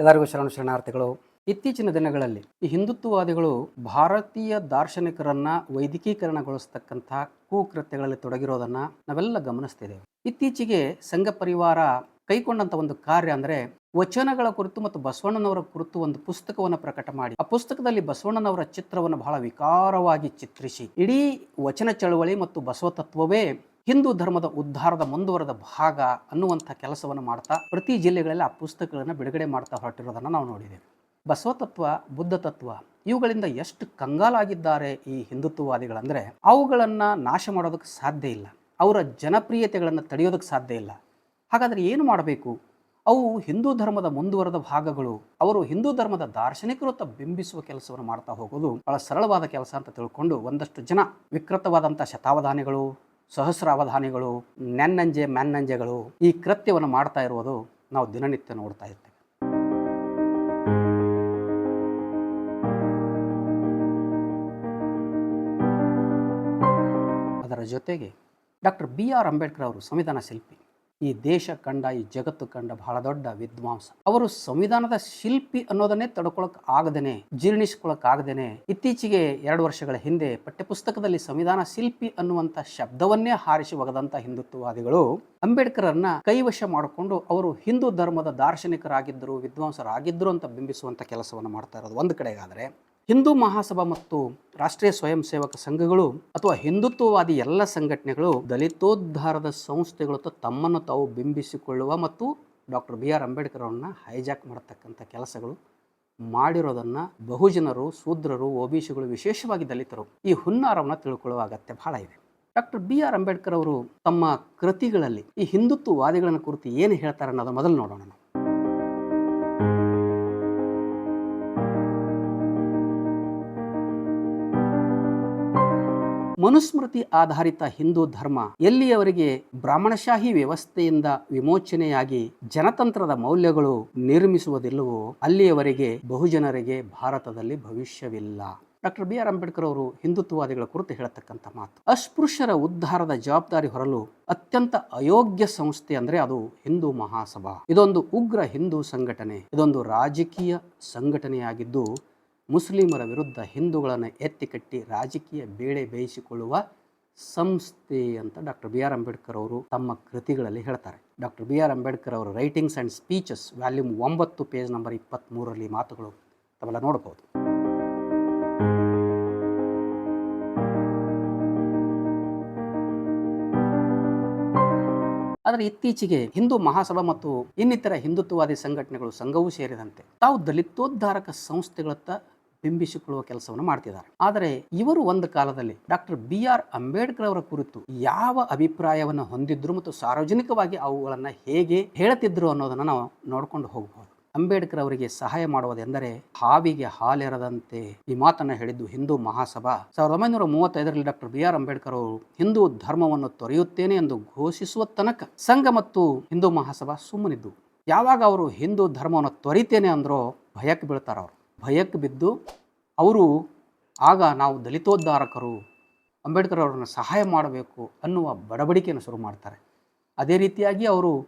ಎಲ್ಲರಿಗೂ ಶರಣ ಶರಣಾರ್ಥಿಗಳು, ಇತ್ತೀಚಿನ ದಿನಗಳಲ್ಲಿ ಈ ಹಿಂದುತ್ವವಾದಿಗಳು ಭಾರತೀಯ ದಾರ್ಶನಿಕರನ್ನ ವೈದಿಕೀಕರಣಗೊಳಿಸ್ತಕ್ಕಂತಹ ಕುಕೃತ್ಯಗಳಲ್ಲಿ ತೊಡಗಿರೋದನ್ನ ನಾವೆಲ್ಲ ಗಮನಿಸ್ತಿದ್ದೇವೆ ಇತ್ತೀಚೆಗೆ ಸಂಘ ಪರಿವಾರ ಕೈಗೊಂಡಂತ ಒಂದು ಕಾರ್ಯ ಅಂದ್ರೆ ವಚನಗಳ ಕುರಿತು ಮತ್ತು ಬಸವಣ್ಣನವರ ಕುರಿತು ಒಂದು ಪುಸ್ತಕವನ್ನು ಪ್ರಕಟ ಮಾಡಿ. ಆ ಪುಸ್ತಕದಲ್ಲಿ ಬಸವಣ್ಣನವರ ಚಿತ್ರವನ್ನು ಬಹಳ ವಿಕಾರವಾಗಿ ಚಿತ್ರಿಸಿ. ಇಡೀ ವಚನ ಚಳವಳಿ ಮತ್ತು ಬಸವ ತತ್ವವೇ ಹಿಂದೂ ಧರ್ಮದ ಉದ್ಧಾರದ ಮುಂದುವರೆದ ಭಾಗ ಅನ್ನುವಂಥ ಕೆಲಸವನ್ನು ಮಾಡ್ತಾ ಪ್ರತಿ ಜಿಲ್ಲೆಗಳಲ್ಲಿ ಆ ಪುಸ್ತಕಗಳನ್ನು ಬಿಡುಗಡೆ ಮಾಡ್ತಾ ಹೊರಟಿರೋದನ್ನು ನಾವು ನೋಡಿದ್ದೇವೆ. ಬಸವ ತತ್ವ, ಬುದ್ಧ ತತ್ವ ಇವುಗಳಿಂದ ಎಷ್ಟು ಕಂಗಾಲಾಗಿದ್ದಾರೆ ಈ ಹಿಂದುತ್ವವಾದಿಗಳಂದ್ರೆ ಅವುಗಳನ್ನು ನಾಶ ಮಾಡೋದಕ್ಕೆ ಸಾಧ್ಯ ಇಲ್ಲ. ಅವರ ಜನಪ್ರಿಯತೆಗಳನ್ನು ತಡೆಯೋದಕ್ಕೆ ಸಾಧ್ಯ ಇಲ್ಲ. ಹಾಗಾದರೆ ಏನು ಮಾಡಬೇಕು? ಅವು ಹಿಂದೂ ಧರ್ಮದ ಮುಂದುವರೆದ ಭಾಗಗಳು, ಅವರು ಹಿಂದೂ ಧರ್ಮದ ದಾರ್ಶನಿಕರು ಅಂತ ಬಿಂಬಿಸುವ ಕೆಲಸವನ್ನು ಮಾಡ್ತಾ ಹೋಗೋದು ಬಹಳ ಸರಳವಾದ ಕೆಲಸ ಅಂತ ತಿಳ್ಕೊಂಡು ಒಂದಷ್ಟು ಜನ ವಿಕೃತವಾದಂಥ ಶತಾವಧಾನಿಗಳು, ಸಹಸ್ರಾವಧಾನಿಗಳು, ನೆನ್ನಂಜೆ ಮ್ಯಾನ್ನಂಜೆಗಳು ಈ ಕೃತ್ಯವನ್ನು ಮಾಡ್ತಾ ಇರುವುದು ನಾವು ದಿನನಿತ್ಯ ನೋಡ್ತಾ ಇರ್ತೇವೆ. ಅದರ ಜೊತೆಗೆ ಡಾಕ್ಟರ್ ಬಿ ಆರ್ ಅಂಬೇಡ್ಕರ್ ಅವರು ಸಂವಿಧಾನ ಶಿಲ್ಪಿ. ಈ ದೇಶ ಕಂಡ, ಈ ಜಗತ್ತು ಕಂಡ ಬಹಳ ದೊಡ್ಡ ವಿದ್ವಾಂಸ. ಅವರು ಸಂವಿಧಾನದ ಶಿಲ್ಪಿ ಅನ್ನೋದನ್ನೇ ತಡ್ಕೊಳಕ್ ಆಗದೇನೆ ಜೀರ್ಣಿಸ್ಕೊಳಕ್ ಆಗದೇನೆ ಇತ್ತೀಚೆಗೆ ಎರಡು ವರ್ಷಗಳ ಹಿಂದೆ ಪಠ್ಯಪುಸ್ತಕದಲ್ಲಿ ಸಂವಿಧಾನ ಶಿಲ್ಪಿ ಅನ್ನುವಂಥ ಶಬ್ದವನ್ನೇ ಹಾರಿಸಿ ಒಗದಂತ ಹಿಂದುತ್ವವಾದಿಗಳು ಅಂಬೇಡ್ಕರನ್ನ ಕೈವಶ ಮಾಡಿಕೊಂಡು ಅವರು ಹಿಂದೂ ಧರ್ಮದ ದಾರ್ಶನಿಕರಾಗಿದ್ದರು, ವಿದ್ವಾಂಸರಾಗಿದ್ದರು ಅಂತ ಬಿಂಬಿಸುವಂತ ಕೆಲಸವನ್ನು ಮಾಡ್ತಾ ಇರೋದು ಒಂದು ಕಡೆಗಾದರೆ. ಹಿಂದೂ ಮಹಾಸಭಾ ಮತ್ತು ರಾಷ್ಟ್ರೀಯ ಸ್ವಯಂ ಸೇವಕ ಸಂಘಗಳು ಅಥವಾ ಹಿಂದುತ್ವವಾದಿ ಎಲ್ಲ ಸಂಘಟನೆಗಳು ದಲಿತೋದ್ಧಾರದ ಸಂಸ್ಥೆಗಳು ತಮ್ಮನ್ನು ತಾವು ಬಿಂಬಿಸಿಕೊಳ್ಳುವ ಮತ್ತು ಡಾಕ್ಟರ್ ಬಿ ಆರ್ ಅಂಬೇಡ್ಕರ್ ಅವರನ್ನ ಹೈಜಾಕ್ ಮಾಡತಕ್ಕಂಥ ಕೆಲಸಗಳು ಮಾಡಿರೋದನ್ನು ಬಹುಜನರು, ಶೂದ್ರರು ಒಬಿಸಿಗಳು ವಿಶೇಷವಾಗಿ ದಲಿತರು ಈ ಹುನ್ನಾರವನ್ನು ತಿಳ್ಕೊಳ್ಳುವ ಅಗತ್ಯ ಬಹಳ ಇದೆ. ಡಾಕ್ಟರ್ ಬಿ ಆರ್ ಅಂಬೇಡ್ಕರ್ ಅವರು ತಮ್ಮ ಕೃತಿಗಳಲ್ಲಿ ಈ ಹಿಂದುತ್ವವಾದಿಗಳನ್ನು ಕುರಿತು ಏನು ಹೇಳ್ತಾರೆ ಅನ್ನೋದು ಮೊದಲು ನೋಡೋಣ ನಾವು. ಮನುಸ್ಮೃತಿ ಆಧಾರಿತ ಹಿಂದೂ ಧರ್ಮ ಎಲ್ಲಿಯವರೆಗೆ ಬ್ರಾಹ್ಮಣಶಾಹಿ ವ್ಯವಸ್ಥೆಯಿಂದ ವಿಮೋಚನೆಯಾಗಿ ಜನತಂತ್ರದ ಮೌಲ್ಯಗಳು ನಿರ್ಮಿಸುವುದಿಲ್ಲವೋ ಅಲ್ಲಿಯವರೆಗೆ ಬಹುಜನರಿಗೆ ಭಾರತದಲ್ಲಿ ಭವಿಷ್ಯವಿಲ್ಲ. ಡಾಕ್ಟರ್ ಬಿ ಆರ್ ಅಂಬೇಡ್ಕರ್ ಅವರು ಹಿಂದುತ್ವವಾದಿಗಳ ಕುರಿತು ಹೇಳತಕ್ಕಂಥ ಮಾತು. ಅಸ್ಪೃಶ್ಯರ ಉದ್ಧಾರದ ಜವಾಬ್ದಾರಿ ಹೊರಲು ಅತ್ಯಂತ ಅಯೋಗ್ಯ ಸಂಸ್ಥೆ ಅಂದ್ರೆ ಅದು ಹಿಂದೂ ಮಹಾಸಭಾ. ಇದೊಂದು ಉಗ್ರ ಹಿಂದೂ ಸಂಘಟನೆ, ಇದೊಂದು ರಾಜಕೀಯ ಸಂಘಟನೆಯಾಗಿದ್ದು ಮುಸ್ಲಿಮರ ವಿರುದ್ಧ ಹಿಂದೂಗಳನ್ನು ಎತ್ತಿಕಟ್ಟಿ ರಾಜಕೀಯ ಬೇಳೆ ಬೇಯಿಸಿಕೊಳ್ಳುವ ಸಂಸ್ಥೆ ಅಂತ ಡಾಕ್ಟರ್ ಬಿ ಆರ್ ಅಂಬೇಡ್ಕರ್ ಅವರು ತಮ್ಮ ಕೃತಿಗಳಲ್ಲಿ ಹೇಳ್ತಾರೆ. ಡಾಕ್ಟರ್ ಬಿ ಆರ್ ಅಂಬೇಡ್ಕರ್ ಅವರ ರೈಟಿಂಗ್ಸ್ ಆ್ಯಂಡ್ ಸ್ಪೀಚಸ್ ವ್ಯಾಲ್ಯೂಮ್ ಒಂಬತ್ತು ಪೇಜ್ ನಂಬರ್ ಇಪ್ಪತ್ತ್ಮೂರರಲ್ಲಿ ಮಾತುಗಳು ತಾವೆಲ್ಲ ನೋಡಬಹುದು. ಆದರೆ ಇತ್ತೀಚೆಗೆ ಹಿಂದೂ ಮಹಾಸಭಾ ಮತ್ತು ಇನ್ನಿತರ ಹಿಂದುತ್ವವಾದಿ ಸಂಘಟನೆಗಳು ಸಂಘವೂ ಸೇರಿದಂತೆ ತಾವು ದಲಿತೋದ್ಧಾರಕ ಸಂಸ್ಥೆಗಳತ್ತ ಬಿಂಬಿಸಿಕೊಳ್ಳುವ ಕೆಲಸವನ್ನು ಮಾಡ್ತಿದ್ದಾರೆ. ಆದರೆ ಇವರು ಒಂದು ಕಾಲದಲ್ಲಿ ಡಾಕ್ಟರ್ ಬಿ ಆರ್ ಅಂಬೇಡ್ಕರ್ ಅವರ ಕುರಿತು ಯಾವ ಅಭಿಪ್ರಾಯವನ್ನು ಹೊಂದಿದ್ರು ಮತ್ತು ಸಾರ್ವಜನಿಕವಾಗಿ ಅವುಗಳನ್ನು ಹೇಗೆ ಹೇಳ್ತಿದ್ರು ಅನ್ನೋದನ್ನು ನಾವು ನೋಡ್ಕೊಂಡು ಹೋಗಬಹುದು ಅಂಬೇಡ್ಕರ್ ಅವರಿಗೆ ಸಹಾಯ ಮಾಡುವುದೆಂದರೆ ಹಾವಿಗೆ ಹಾಲೆರದಂತೆ ಈ ಮಾತನ್ನು ಹೇಳಿದ್ದು ಹಿಂದೂ ಮಹಾಸಭಾ. ಸಾವಿರದ ಒಂಬೈನೂರ ಮೂವತ್ತೈದರಲ್ಲಿ ಡಾಕ್ಟರ್ ಬಿ ಆರ್ ಅಂಬೇಡ್ಕರ್ ಅವರು ಹಿಂದೂ ಧರ್ಮವನ್ನು ತೊರೆಯುತ್ತೇನೆ ಎಂದು ಘೋಷಿಸುವ ತನಕ ಸಂಘ ಮತ್ತು ಹಿಂದೂ ಮಹಾಸಭಾ ಸುಮ್ಮನಿದ್ದು. ಯಾವಾಗ ಅವರು ಹಿಂದೂ ಧರ್ಮವನ್ನು ತೊರಿತೇನೆ ಅಂದ್ರೋ ಭಯಕ್ಕೆ ಬೀಳ್ತಾರ ಅವರು ಭಯಕ್ಕೆ ಬಿದ್ದು ಅವರು, ಆಗ ನಾವು ದಲಿತೋದ್ಧಾರಕರು, ಅಂಬೇಡ್ಕರ್ ಅವರನ್ನು ಸಹಾಯ ಮಾಡಬೇಕು ಅನ್ನುವ ಬಡಬಡಿಕೆಯನ್ನು ಶುರು ಮಾಡ್ತಾರೆ. ಅದೇ ರೀತಿಯಾಗಿ ಅವರು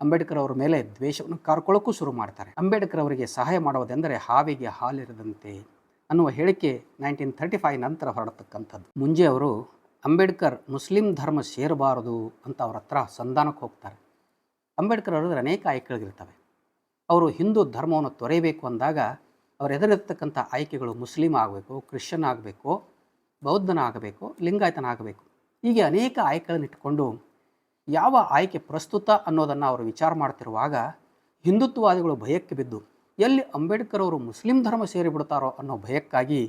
ಅಂಬೇಡ್ಕರ್ ಅವರ ಮೇಲೆ ದ್ವೇಷವನ್ನು ಕಾರ್ಕೊಳ್ಳೋಕ್ಕೂ ಶುರು ಮಾಡ್ತಾರೆ. ಅಂಬೇಡ್ಕರ್ ಅವರಿಗೆ ಸಹಾಯ ಮಾಡುವುದೆಂದರೆ ಹಾವಿಗೆ ಹಾಲಿರದಂತೆ ಅನ್ನುವ ಹೇಳಿಕೆ ನೈನ್ಟೀನ್ ತರ್ಟಿ ಫೈವ್ ನಂತರ ಹೊರಡತಕ್ಕಂಥದ್ದು. ಮುಂಜೆ ಅವರು, ಅಂಬೇಡ್ಕರ್ ಮುಸ್ಲಿಂ ಧರ್ಮ ಸೇರಬಾರದು ಅಂತ ಅವ್ರ ಹತ್ರ ಸಂಧಾನಕ್ಕೆ ಹೋಗ್ತಾರೆ. ಅಂಬೇಡ್ಕರ್ ಅವರ ಅನೇಕ ಆಯ್ಕೆಗಳಿರ್ತವೆ. ಅವರು ಹಿಂದೂ ಧರ್ಮವನ್ನು ತೊರೆಯಬೇಕು ಅಂದಾಗ ಎದುರಿರ್ತಕ್ಕಂಥ ಆಯ್ಕೆಗಳು ಮುಸ್ಲಿಂ ಆಗಬೇಕು, ಕ್ರಿಶ್ಚಿಯನ್ ಆಗಬೇಕು, ಬೌದ್ಧನ ಆಗಬೇಕು, ಲಿಂಗಾಯತನ ಆಗಬೇಕು, ಹೀಗೆ ಅನೇಕ ಆಯ್ಕೆಗಳನ್ನು ಇಟ್ಕೊಂಡು ಯಾವ ಆಯ್ಕೆ ಪ್ರಸ್ತುತ ಅನ್ನೋದನ್ನು ಅವರು ವಿಚಾರ ಮಾಡ್ತಿರುವಾಗ ಹಿಂದುತ್ವವಾದಿಗಳು ಭಯಕ್ಕೆ ಬಿದ್ದು ಎಲ್ಲಿ ಅಂಬೇಡ್ಕರ್ ಅವರು ಮುಸ್ಲಿಂ ಧರ್ಮ ಸೇರಿಬಿಡ್ತಾರೋ ಅನ್ನೋ ಭಯಕ್ಕಾಗಿ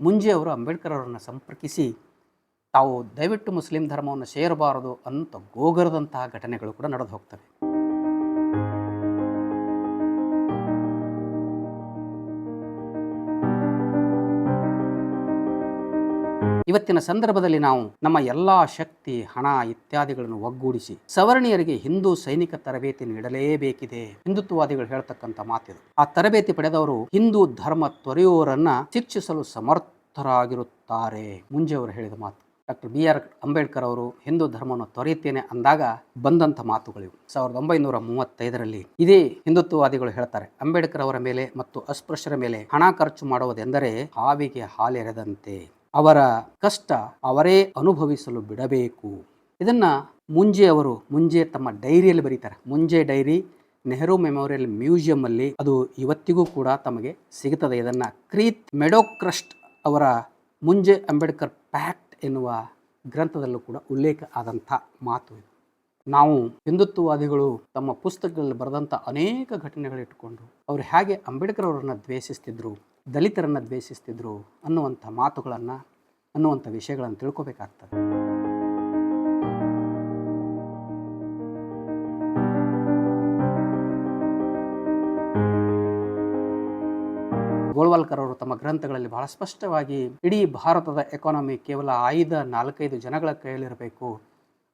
ಮುಂಜೆ ಅವರು ಅಂಬೇಡ್ಕರ್ ಅವರನ್ನು ಸಂಪರ್ಕಿಸಿ ತಾವು ದಯವಿಟ್ಟು ಮುಸ್ಲಿಂ ಧರ್ಮವನ್ನು ಸೇರಬಾರದು ಅಂತ ಗೋಗರದಂತಹ ಘಟನೆಗಳು ಕೂಡ ನಡೆದು ಹೋಗ್ತವೆ. ಇವತ್ತಿನ ಸಂದರ್ಭದಲ್ಲಿ ನಾವು ನಮ್ಮ ಎಲ್ಲಾ ಶಕ್ತಿ, ಹಣ ಇತ್ಯಾದಿಗಳನ್ನು ಒಗ್ಗೂಡಿಸಿ ಸವರ್ಣೀಯರಿಗೆ ಹಿಂದೂ ಸೈನಿಕ ತರಬೇತಿ ನೀಡಲೇಬೇಕಿದೆ. ಹಿಂದುತ್ವವಾದಿಗಳು ಹೇಳ್ತಕ್ಕಂಥ ಮಾತಿದು. ಆ ತರಬೇತಿ ಪಡೆದವರು ಹಿಂದೂ ಧರ್ಮ ತೊರೆಯುವವರನ್ನ ಶಿಕ್ಷಿಸಲು ಸಮರ್ಥರಾಗಿರುತ್ತಾರೆ. ಮುಂಜೆ ಅವರು ಹೇಳಿದ ಮಾತು. ಡಾಕ್ಟರ್ ಬಿ ಆರ್ ಅಂಬೇಡ್ಕರ್ ಅವರು ಹಿಂದೂ ಧರ್ಮವನ್ನು ತೊರೆಯುತ್ತೇನೆ ಅಂದಾಗ ಬಂದಂಥ ಮಾತುಗಳಿವು. ಸಾವಿರದ ಒಂಬೈನೂರ ಮೂವತ್ತೈದರಲ್ಲಿ ಇದೇ ಹಿಂದುತ್ವವಾದಿಗಳು ಹೇಳ್ತಾರೆ, ಅಂಬೇಡ್ಕರ್ ಅವರ ಮೇಲೆ ಮತ್ತು ಅಸ್ಪೃಶ್ಯರ ಮೇಲೆ ಹಣ ಖರ್ಚು ಮಾಡುವುದೆಂದರೆ ಹಾವಿಗೆ ಹಾಲೆರೆದಂತೆ. ಅವರ ಕಷ್ಟ ಅವರೇ ಅನುಭವಿಸಲು ಬಿಡಬೇಕು. ಇದನ್ನು ಮುಂಜೆ ಅವರು, ಮುಂಜೆ ತಮ್ಮ ಡೈರಿಯಲ್ಲಿ ಬರೀತಾರೆ. ಮುಂಜೆ ಡೈರಿ, ನೆಹರು ಮೆಮೋರಿಯಲ್ ಮ್ಯೂಸಿಯಂ ಅದು ಇವತ್ತಿಗೂ ಕೂಡ ತಮಗೆ ಸಿಗುತ್ತದೆ. ಇದನ್ನು ಕ್ರೀತ್ ಮೆಡೋಕ್ರಸ್ಟ್ ಅವರ ಮುಂಜೆ ಅಂಬೇಡ್ಕರ್ ಪ್ಯಾಕ್ಟ್ ಎನ್ನುವ ಗ್ರಂಥದಲ್ಲೂ ಕೂಡ ಉಲ್ಲೇಖ ಆದಂಥ ಮಾತು ಇದು. ನಾವು ಹಿಂದುತ್ವವಾದಿಗಳು ತಮ್ಮ ಪುಸ್ತಕಗಳಲ್ಲಿ ಬರೆದಂಥ ಅನೇಕ ಘಟನೆಗಳಿಟ್ಟುಕೊಂಡು ಅವರು ಹೇಗೆ ಅಂಬೇಡ್ಕರ್ ಅವರನ್ನು ದ್ವೇಷಿಸ್ತಿದ್ರು ದಲಿತರನ್ನು ದ್ವೇಷಿಸ್ತಿದ್ರು ಅನ್ನುವಂಥ ಮಾತುಗಳನ್ನು, ಅನ್ನುವಂಥ ವಿಷಯಗಳನ್ನು ತಿಳ್ಕೊಬೇಕಾಗ್ತದೆ. ಗೋಳ್ವಾಲ್ಕರ್ ಅವರು ತಮ್ಮ ಗ್ರಂಥಗಳಲ್ಲಿ ಬಹಳ ಸ್ಪಷ್ಟವಾಗಿ ಇಡೀ ಭಾರತದ ಎಕಾನಮಿ ಕೇವಲ ಐದು, ನಾಲ್ಕೈದು ಜನಗಳ ಕೈಯಲ್ಲಿರಬೇಕು.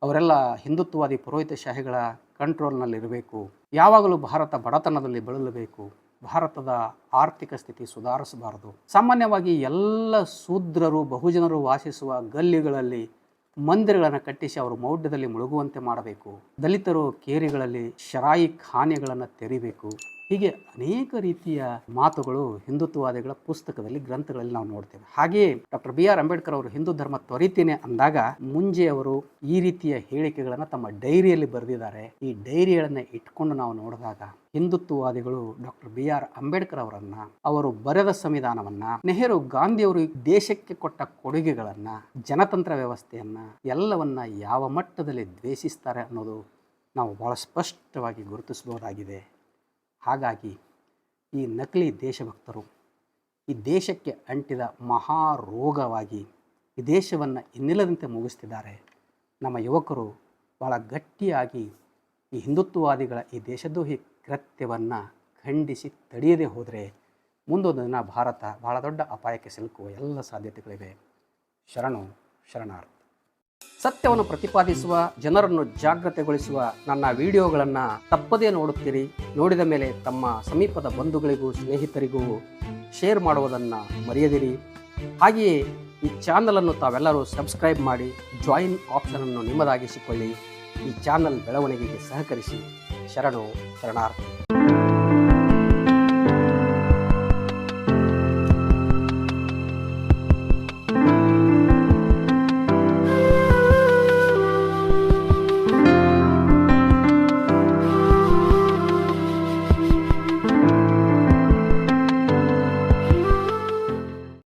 ಅವರೆಲ್ಲ ಹಿಂದುತ್ವವಾದಿ ಪುರೋಹಿತಶಾಹಿಗಳ ಕಂಟ್ರೋಲ್ನಲ್ಲಿರಬೇಕು ಯಾವಾಗಲೂ ಭಾರತ ಬಡತನದಲ್ಲಿ ಬಳಲಬೇಕು. ಭಾರತದ ಆರ್ಥಿಕ ಸ್ಥಿತಿ ಸುಧಾರಿಸಬಾರದು. ಸಾಮಾನ್ಯವಾಗಿ ಎಲ್ಲ ಶೂದ್ರರು, ಬಹುಜನರು ವಾಸಿಸುವ ಗಲ್ಲಿಗಳಲ್ಲಿ ಮಂದಿರಗಳನ್ನು ಕಟ್ಟಿಸಿ ಅವರು ಮೌಢ್ಯದಲ್ಲಿ ಮುಳುಗುವಂತೆ ಮಾಡಬೇಕು. ದಲಿತರು ಕೇರಿಗಳಲ್ಲಿ ಶರಾಯಿ ಖಾನೆಗಳನ್ನು ತೆರಿಬೇಕು. ಹೀಗೆ ಅನೇಕ ರೀತಿಯ ಮಾತುಗಳು ಹಿಂದುತ್ವವಾದಿಗಳ ಪುಸ್ತಕದಲ್ಲಿ, ಗ್ರಂಥಗಳಲ್ಲಿ ನಾವು ನೋಡ್ತೇವೆ. ಹಾಗೆಯೇ ಡಾಕ್ಟರ್ ಬಿ ಆರ್ ಅಂಬೇಡ್ಕರ್ ಅವರು ಹಿಂದೂ ಧರ್ಮ ತೊರಿತೇನೆ ಅಂದಾಗ ಮುಂಜೆ ಅವರು ಈ ರೀತಿಯ ಹೇಳಿಕೆಗಳನ್ನು ತಮ್ಮ ಡೈರಿಯಲ್ಲಿ ಬರೆದಿದ್ದಾರೆ. ಈ ಡೈರಿಗಳನ್ನು ಇಟ್ಕೊಂಡು ನಾವು ನೋಡಿದಾಗ ಹಿಂದುತ್ವವಾದಿಗಳು ಡಾಕ್ಟರ್ ಬಿ ಆರ್ ಅಂಬೇಡ್ಕರ್ ಅವರನ್ನ, ಅವರು ಬರೆದ ಸಂವಿಧಾನವನ್ನ, ನೆಹರು ಗಾಂಧಿಯವರು ದೇಶಕ್ಕೆ ಕೊಟ್ಟ ಕೊಡುಗೆಗಳನ್ನ, ಜನತಂತ್ರ ವ್ಯವಸ್ಥೆಯನ್ನ, ಎಲ್ಲವನ್ನ ಯಾವ ಮಟ್ಟದಲ್ಲಿ ದ್ವೇಷಿಸ್ತಾರೆ ಅನ್ನೋದು ನಾವು ಬಹಳ ಸ್ಪಷ್ಟವಾಗಿ ಗುರುತಿಸಬಹುದಾಗಿದೆ. ಹಾಗಾಗಿ ಈ ನಕಲಿ ದೇಶಭಕ್ತರು ಈ ದೇಶಕ್ಕೆ ಅಂಟಿದ ಮಹಾರೋಗವಾಗಿ ಈ ದೇಶವನ್ನು ಇನ್ನಿಲ್ಲದಂತೆ ಮುಗಿಸ್ತಿದ್ದಾರೆ. ನಮ್ಮ ಯುವಕರು ಭಾಳ ಗಟ್ಟಿಯಾಗಿ ಈ ಹಿಂದುತ್ವವಾದಿಗಳ ಈ ದೇಶದ್ರೋಹಿ ಕೃತ್ಯವನ್ನು ಖಂಡಿಸಿ ತಡೆಯದೇ ಹೋದರೆ ಮುಂದೊಂದು ದಿನ ಭಾರತ ಬಹಳ ದೊಡ್ಡ ಅಪಾಯಕ್ಕೆ ಸಿಲುಕುವ ಎಲ್ಲ ಸಾಧ್ಯತೆಗಳಿವೆ. ಶರಣು ಶರಣಾರ್ಥಿ. ಸತ್ಯವನ್ನು ಪ್ರತಿಪಾದಿಸುವ, ಜನರನ್ನು ಜಾಗೃತೆಗೊಳಿಸುವ ನನ್ನ ವಿಡಿಯೋಗಳನ್ನು ತಪ್ಪದೇ ನೋಡುತ್ತೀರಿ. ನೋಡಿದ ಮೇಲೆ ತಮ್ಮ ಸಮೀಪದ ಬಂಧುಗಳಿಗೂ, ಸ್ನೇಹಿತರಿಗೂ ಶೇರ್ ಮಾಡುವುದನ್ನು ಮರೆಯದಿರಿ. ಹಾಗೆಯೇ ಈ ಚಾನಲನ್ನು ತಾವೆಲ್ಲರೂ ಸಬ್ಸ್ಕ್ರೈಬ್ ಮಾಡಿ, ಜಾಯಿನ್ ಆಪ್ಷನನ್ನು ನಿಮ್ಮದಾಗಿಸಿಕೊಳ್ಳಿ. ಈ ಚಾನಲ್ ಬೆಳವಣಿಗೆಗೆ ಸಹಕರಿಸಿ. ಶರಣು ಶರಣಾರ್ಥಿ.